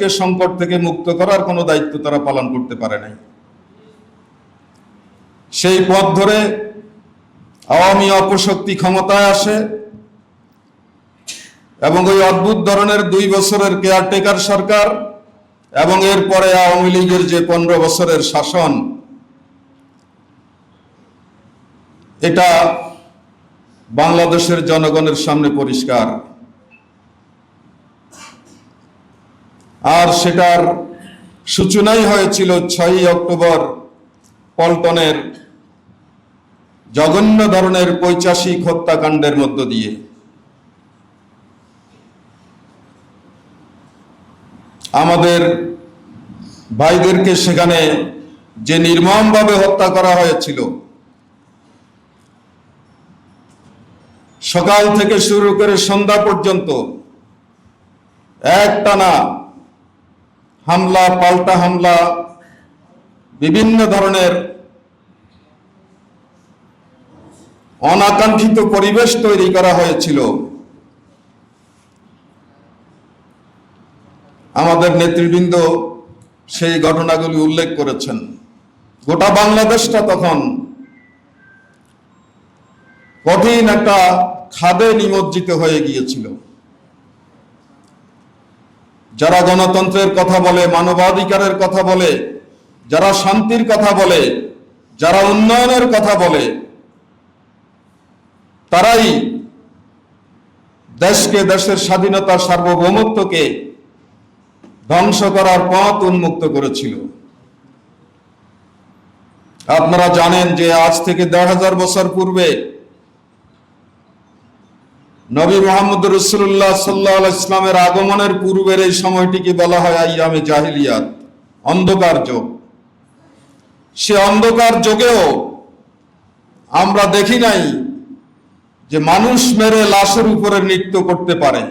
দেশকে সংকট থেকে মুক্ত করার কোনো দায়িত্ব তারা পালন করতে পারে নাই। সেই পথ ধরে আওয়ামী অপশক্তি ক্ষমতায় আসে এবং ওই অদ্ভুত ধরনের দুই বছরের কেয়ারটেকার সরকার এবং এরপরে আওয়ামী লীগের যে পনেরো বছরের শাসন, এটা বাংলাদেশের জনগণের সামনে পরিষ্কার। আর সেটার সূচনাই হয়েছিল ছয়ই অক্টোবর পল্টনের জঘন্য ধরনের পৈচাসিক হত্যাকাণ্ডের মধ্য দিয়ে। আমাদের ভাইদেরকে সেখানে যে নির্মমভাবে হত্যা করা হয়েছিল, সকাল থেকে শুরু করে সন্ধ্যা পর্যন্ত একটানা হামলা, পাল্টা হামলা, বিভিন্ন ধরনের অনাকাঙ্ক্ষিত পরিবেশ তৈরি করা হয়েছিল। আমাদের নেতৃবৃন্দ সেই ঘটনাগুলি উল্লেখ করেছেন। গোটা বাংলাদেশটা তখন কঠিন একটা খাদে নিমজ্জিত হয়ে গিয়েছিল। যারা গণতন্ত্রের কথা বলে, মানবাধিকারের কথা বলে, যারা শান্তির কথা বলে, যারা উন্নয়নের কথা বলে, তারাই দেশকে, দেশের স্বাধীনতা সার্বভৌমত্বকে ধ্বংস করার পথ উন্মুক্ত করেছিল। আপনারা জানেন যে আজ থেকে দেড় হাজার বছর পূর্বে নবী মোহাম্মদ রসুল্লাহ সাল্লাহ ইসলামের আগমনের পূর্বের এই সময়টিকে বলা হয় আইয়ামে জাহিলিয়াত, অন্ধকার যোগ। সে অন্ধকার যোগেও আমরা দেখি নাই যে মানুষ মেরে লাশের উপরে নৃত্য করতে পারে।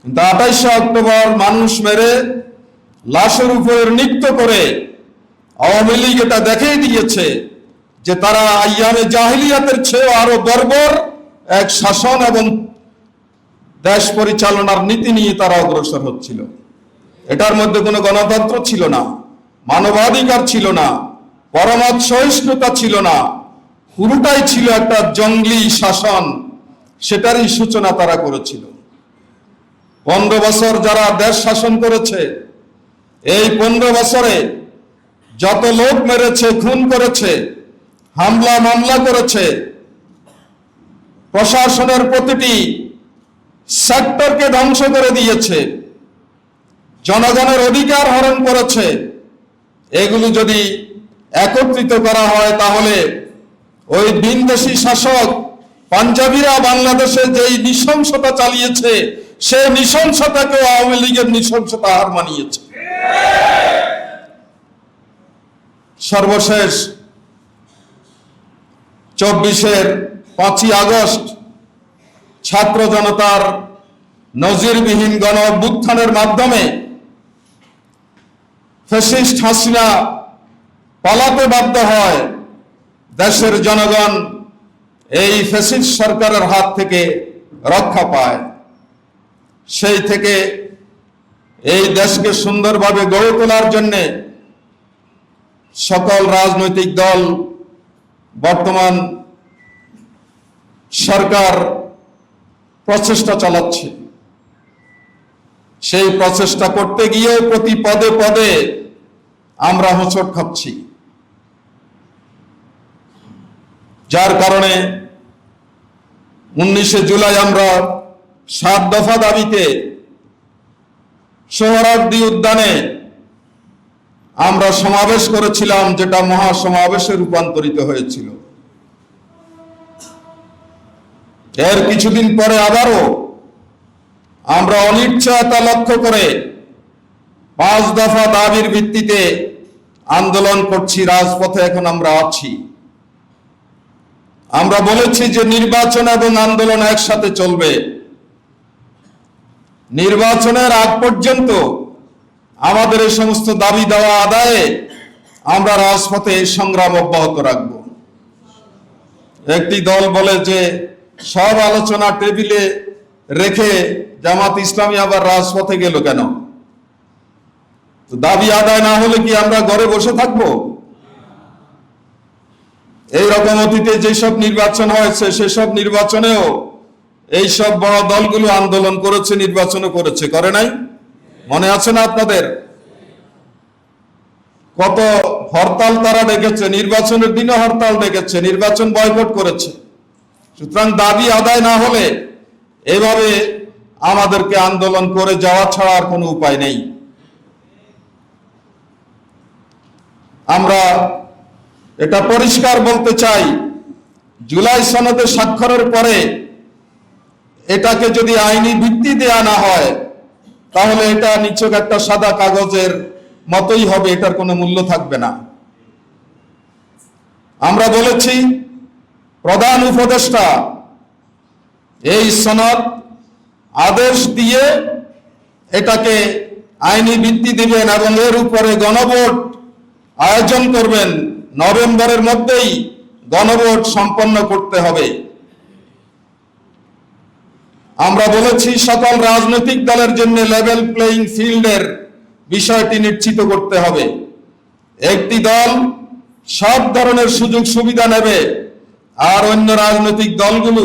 কিন্তু আঠাইশে অক্টোবর মানুষ মেরে লাশের উপরে নৃত্য করে আওয়ামী লীগ এটা দেখেই দিয়েছে যে তারা আইয়ামে জাহিলিয়াতের চেয়েও আরও বর্বর এক শাসন এবং দেশ পরিচালনার নীতি নিয়ে তারা অগ্রসর হচ্ছিল। এটার মধ্যে কোনো গণতন্ত্র ছিল না, মানবাধিকার ছিল না, পরমত সহিষ্ণুতা ছিল না, পুরোটাই ছিল একটা জঙ্গলি শাসন, সেটারই সূচনা তারা করেছিল। পনেরো বছর যারা দেশ শাসন করেছে, এই পনেরো বছরে যত লোক মেরেছে, খুন করেছে, হামলা মামলা করেছে প্রশাসনের প্রতিটি সেক্টরকে ধ্বংস করে দিয়েছে। জনগণের অধিকার হরণ করেছে। এগুলো যদি একত্রিত করা হয় তাহলে ওই বিনদেশি শাসক পাঞ্জাবিরা বাংলাদেশে যেই নৃশংসতা চালিয়েছে সে নৃশংসতাকেও আওয়ামী লীগের নৃশংসতা হার মানিয়েছে। সর্বশেষ চব্বিশের পাঁচই আগস্ট ছাত্র জনতার নজিরবিহীন গণ অভ্যুত্থানের মাধ্যমে ফেসিস্ট হাসিনা পালাতে বাধ্য হয় দেশের জনগণ এই ফেসিস্ট সরকারের হাত থেকে রক্ষা পায়। সেই থেকে এই দেশকে সুন্দরভাবে গড়ে তোলার জন্যে সকল রাজনৈতিক দল বর্তমান সরকার প্রচেষ্টা চালাচ্ছে। সেই প্রচেষ্টা করতে গিয়েও প্রতি পদে পদে আমরা হোঁচট খাচ্ছি। যার কারণে উনিশে জুলাই আমরা সাত দফা দাবিতে সোহরার্দি উদ্যানে আমরা সমাবেশ করেছিলাম, যেটা মহাসমাবেশে রূপান্তরিত হয়েছিল। এর কিছুদিন পরে আবারও আমরা অনিশ্চয়তা লক্ষ্য করে পাঁচ দফা দাবির ভিত্তিতে আন্দোলন করছি, রাজপথে এখন আমরা আছি। আমরা বলেছি যে নির্বাচন এবং আন্দোলন একসাথে চলবে। নির্বাচনের আগ পর্যন্ত আমাদের এই সমস্ত দাবি দেওয়া আদায়ে আমরা রাজপথে সংগ্রাম অব্যাহত রাখব। একটি দল বলে যে সব আলোচনা টেবিলে রেখে জামাত ইসলামী আবার রাজপথে গেল কেন? দাবি আদায় না হলে কি আমরা ঘরে বসে থাকব? এই রকম অতীতে যেসব নির্বাচন হয়েছে, সেসব নির্বাচনেও এই সব বড় দলগুলো আন্দোলন করেছে, নির্বাচনও করেছে। করে নাই? মনে আছে না আপনাদের? কত হরতাল তারা ডেকেছে, নির্বাচনের দিনে হরতাল ডেকেছে, নির্বাচন বয়কট করেছে। সুতরাং দাবি আদায় না হলে এভাবে আমাদেরকে আন্দোলন করে যাওয়া ছাড়া আর কোনো উপায় নেই। আমরা এটা পরিষ্কার বলতে চাই, জুলাই সনদে স্বাক্ষরের পরে এটাকে যদি আইনি ভিত্তি দেয়া না হয়, তাহলে এটা নিচক একটা সাদা কাগজের মতোই হবে, এটার কোনো মূল্য থাকবে না। আমরা বলেছি প্রধান উপদেষ্টা, এই সনদ আদেশ দিয়ে এটাকে আইনি ভিত্তি দিবেন এবং এর উপরে গণভোট আয়োজন করবেন। নভেম্বরের মধ্যেই গণভোট সম্পন্ন করতে হবে। আমরা বলেছি, সকল রাজনৈতিক দলের জন্য লেভেল প্লেইং ফিল্ডের বিষয়টি নিশ্চিত করতে হবে। একটি দল সব ধরনের সুযোগ সুবিধা নেবে। আর অন্য রাজনৈতিক দলগুলো,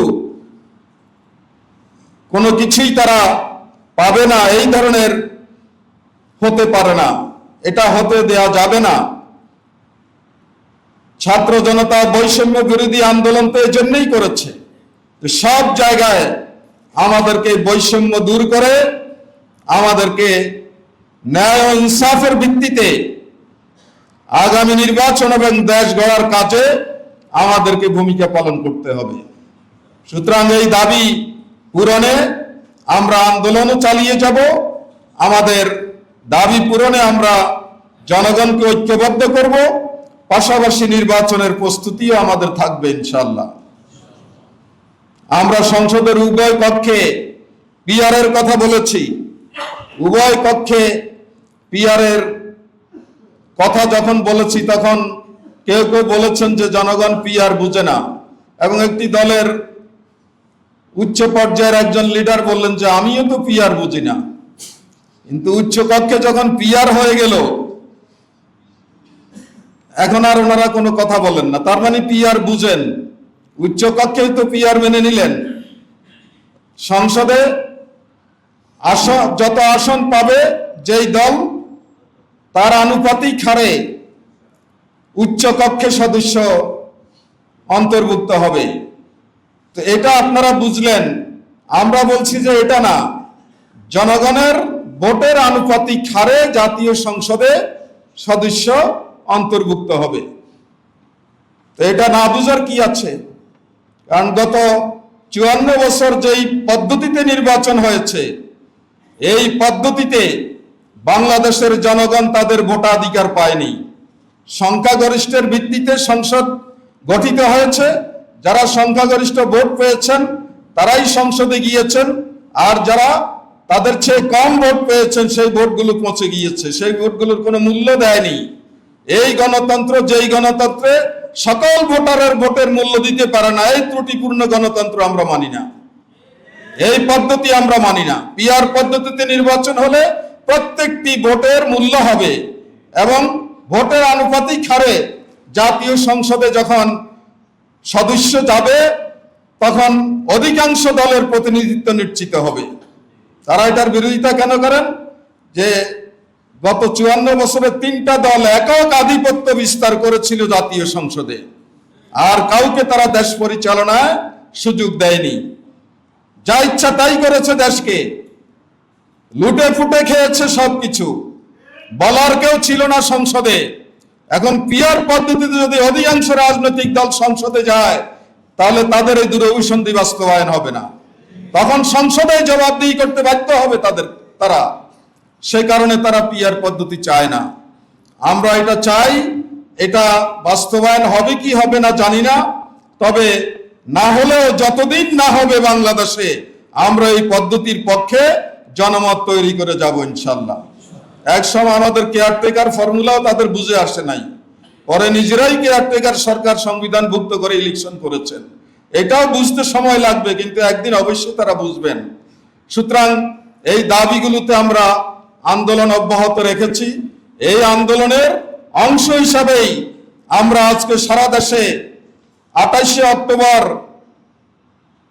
কোনো কিছুই তারা পাবে না, এই ধরনের হতে পারে না। এটা হতে দেয়া যাবে না। ছাত্র জনতা বৈষম্য বিরোধী আন্দোলন তো এই জন্যই করেছে। তো সব জায়গায় আমাদেরকে বৈষম্য দূর করে, আমাদেরকে ন্যায় ও ইনসাফের ভিত্তিতে আগামী নির্বাচন এবং দেশ গড়ার কাজে আমাদেরকে ভূমিকা পালন করতে হবে। সুতরাং এই দাবি পূরণে আমরা আন্দোলনও চালিয়ে যাব। আমাদের দাবি পূরণে আমরা জনগণকে ঐক্যবদ্ধ করব। পাশাপাশি নির্বাচনের প্রস্তুতিও আমাদের থাকবে ইনশাল্লাহ আমরা সংসদের উভয় কক্ষে পিয়ারের কথা বলেছি। উভয় কক্ষে পিয়ারের কথা যখন বলেছি তখন কেউ কেউ বলেছেন যে জনগণ পিয়ার বুঝে না। এবং একটি দলের উচ্চ পর্যায়ের একজন লিডার বললেন যে, আমিও তো পিয়ার বুঝি না। কিন্তু উচ্চ কক্ষে যখন পিয়ার হয়ে গেল, এখন আর ওনারা কোনো কথা বলেন না। তার মানে পিয়ার বুঝেন। উচ্চ কক্ষেই তো পিয়ার মেনে নিলেন। সংসদে আসন যত আসন পাবে, যেই দল, তার আনুপাতিক হারে উচ্চ কক্ষে সদস্য অন্তর্ভুক্ত হবে। তো এটা আপনারা বুঝলেন। আমরা বলছি যে এটা না। জনগণের ভোটের আনুপাতিক হারে জাতীয় সংসদে সদস্য অন্তর্ভুক্ত হবে। তো এটা না বুঝার কি আছে? কারণ গত চুয়ান্ন বছর যেই পদ্ধতিতে নির্বাচন হয়েছে, এই পদ্ধতিতে বাংলাদেশের জনগণ তাদের ভোটাধিকার পায়নি। সংখ্যাগরিষ্ঠের ভিত্তিতে সংসদ গঠিত হয়েছে। যারা সংখ্যাগরিষ্ঠ ভোট পেয়েছেন, তারাই সংসদে গিয়েছেন। আর যারা তাদের চেয়ে কম ভোট পেয়েছেন, সেই ভোটগুলো পৌঁছে গিয়েছে। সেই ভোটগুলোর কোনো মূল্য দেয়নি। এই গণতন্ত্র, যেই গণতন্ত্রে সকল ভোটারের ভোটের মূল্য দিতে পারে না, এই ত্রুটিপূর্ণ গণতন্ত্র আমরা মানি না। এই পদ্ধতি আমরা মানি না। পিআর পদ্ধতিতে নির্বাচন হলে প্রত্যেকটি ভোটের মূল্য হবে এবং ভোটের আনুপাতিক হারে জাতীয় সংসদে যখন সদস্য যাবে, তখন অধিকাংশ দলের প্রতিনিধিত্ব নিশ্চিত হবে। তারা এটার বিরোধিতা কেন করেন? যে গত চুয়ান্ন বছরে তিনটা দল একক আধিপত্য বিস্তার করেছিল জাতীয় সংসদে। আর কাউকে তারা দেশ পরিচালনায় সুযোগ দেয়নি। যা ইচ্ছা তাই করেছে দেশকে। লুটে ফুটে খেয়েছে সবকিছু। বলার কেউ ছিল না সংসদে। এখন পিয়ার পদ্ধতিতে যদি অধিকাংশ রাজনৈতিক দল সংসদে যায়, তাহলে তাদের এই দূরভিসন্ধি বাস্তবায়ন হবে না। তখন সংসদে জবাবদিহি করতে বাধ্য হবে তাদের, তারা। সেই কারণে তারা পিয়ার পদ্ধতি চায় না। আমরা এটা চাই, এটা বাস্তবায়ন হবে কি হবে না জানি না। তবে না হলেও যতদিন না হবে বাংলাদেশে, আমরা এই পদ্ধতির পক্ষে জনমত তৈরি করে যাব ইনশাল্লাহ এক সময় আমাদের কেয়ারটেকার ফর্মুলাও তাদের বুঝে আসে নাই। পরে নিজেরাই কেয়ারটেকার সরকার সংবিধানভুক্ত করে ইলেকশন করেছেন। এটাও বুঝতে সময় লাগবে, কিন্তু একদিন অবশ্যই তারা বুঝবেন। সুতরাং এই দাবিগুলোতে আমরা আন্দোলন অব্যাহত রেখেছি। এই আন্দোলনের অংশ হিসাবেই আমরা আজকে সারা দেশে আঠাশে অক্টোবর,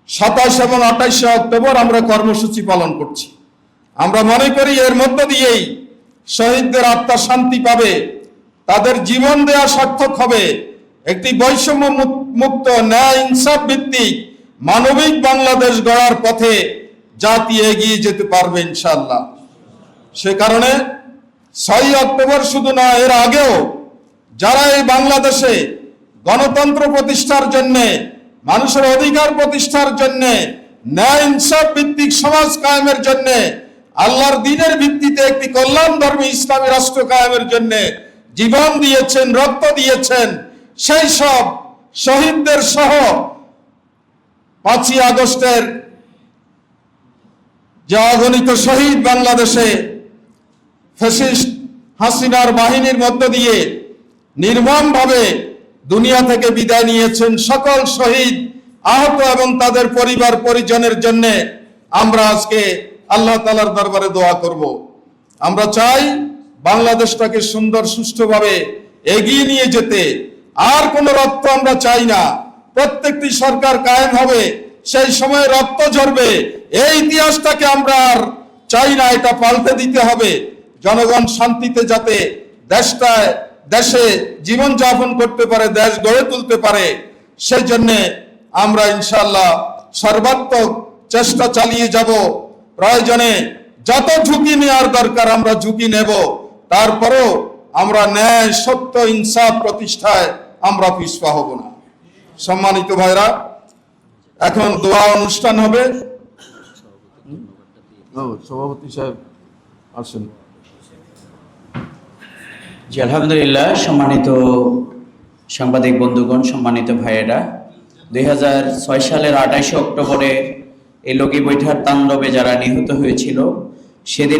সাতাশ এবং আঠাশে অক্টোবর আমরা কর্মসূচি পালন করছি। আমরা মনে করি এর মধ্য দিয়েই শহীদদের আত্মা শান্তি পাবে, তাদের জীবন দেয়া সার্থক হবে। একটি বৈষম্য মুক্ত ন্যায় ইনসাফ ভিত্তিক মানবিক বাংলাদেশ গড়ার পথে জাতি এগিয়ে যেতে পারবে ইনশাল্লাহ সে কারণে ছয়ই অক্টোবর শুধু না এর আগেও যারা এই বাংলাদেশে গণতন্ত্র প্রতিষ্ঠার জন্য, মানুষের অধিকার প্রতিষ্ঠার জন্য, ন্যায় ইনসাফ ভিত্তিক সমাজ কায়েমের জন্য আল্লাহর দিনের ভিত্তিতে একটি কল্যাণ ধর্মী ইসলামী রাষ্ট্র কায়েমের জন্য জীবন দিয়েছেন, রক্ত দিয়েছেন। সেই সব শহীদদের সহ পাঁচই আগস্টের যে অগণিত শহীদ বাংলাদেশে ফ্যাসিস্ট হাসিনার বাহিনীর মধ্য দিয়ে নির্মমভাবে দুনিয়া থেকে বিদায় নিয়েছেন সকল শহীদ আহত এবং তাদের পরিবার পরিজনের জন্য আমরা আজকে আল্লাহ তালার দরবারে দোয়া করব। আমরা চাই বাংলাদেশটাকে সুন্দর, সুষ্ঠুভাবে এগিয়ে নিয়ে যেতে। আর কোনো রক্ত আমরা চাই না। প্রত্যেকটি সরকার কায়েম হবে, সেই সময় রক্ত ঝরবে। এই ইতিহাসটাকে আমরা আর চাই না, এটা পাল্টে দিতে হবে। জনগণ শান্তিতে যাতে দেশটায়, দেশে জীবন যাপন করতে পারে, দেশ গড়ে তুলতে পারে, সেই জন্যে আমরা ইনশাল্লাহ সর্বাত্মক চেষ্টা চালিয়ে যাব। প্রয়োজনে যত ঝুঁকি নেওয়ার দরকার আমরা ঝুঁকি নেব। তারপরেও আমরা ন্যায় সত্য ইনসাফ প্রতিষ্ঠায় আমরা পিছপা হব না। সম্মানিত ভাইরা এখন দোয়া অনুষ্ঠান হবে। সভাপতি সাহেব আসেন। জি আলহামদুলিল্লাহ সম্মানিত সাংবাদিক বন্ধুগণ সম্মানিত ভাইয়েরা। দুই হাজার ছয় সালের আঠাশে অক্টোবরে এই লগি বৈঠার তাণ্ডবে যারা নিহত হয়েছিল সেদিন